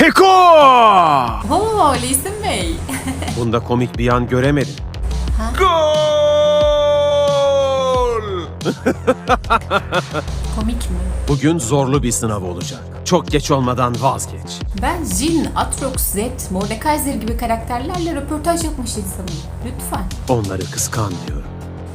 Heko! Oo Lisin Bey. Bunda komik bir an göremedim. Gol! Komik mi? Bugün zorlu bir sınav olacak. Çok geç olmadan vazgeç. Ben Jin, Atrox, Zed, Mordekaiser gibi karakterlerle röportaj yapmış insanım. Lütfen. Onları kıskanmıyorum.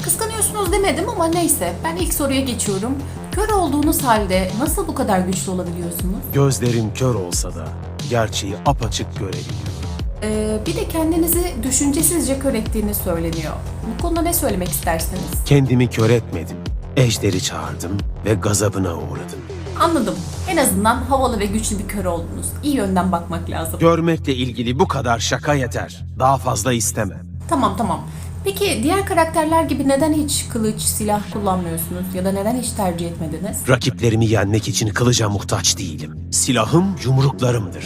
Kıskanıyorsunuz demedim ama neyse. Ben ilk soruya geçiyorum. Kör olduğunuz halde nasıl bu kadar güçlü olabiliyorsunuz? Gözlerim kör olsa da gerçeği apaçık görebiliyorum. Ee, bir de kendinizi düşüncesizce kör ettiğini söyleniyor. Bu konuda ne söylemek istersiniz? Kendimi kör etmedim. Ejderi çağırdım ve gazabına uğradım. Anladım. En azından havalı ve güçlü bir kör oldunuz. İyi yönden bakmak lazım. Görmekle ilgili bu kadar şaka yeter. Daha fazla istemem. Tamam tamam. Peki diğer karakterler gibi neden hiç kılıç, silah kullanmıyorsunuz ya da neden hiç tercih etmediniz? Rakiplerimi yenmek için kılıca muhtaç değilim. Silahım yumruklarımdır.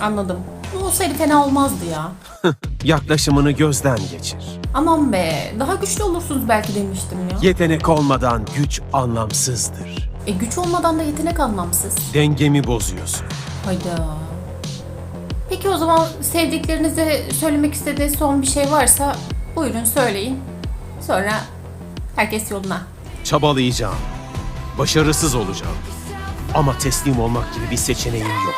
Anladım. Bu olsaydı fena olmazdı ya. Yaklaşımını gözden geçir. Aman be, daha güçlü olursunuz belki demiştim ya. Yetenek olmadan güç anlamsızdır. E güç olmadan da yetenek anlamsız. Dengemi bozuyorsun. Hayda. Peki o zaman sevdiklerinize söylemek istediğiniz son bir şey varsa buyurun söyleyin. Sonra herkes yoluna. Çabalayacağım. Başarısız olacağım. Ama teslim olmak gibi bir seçeneğim yok.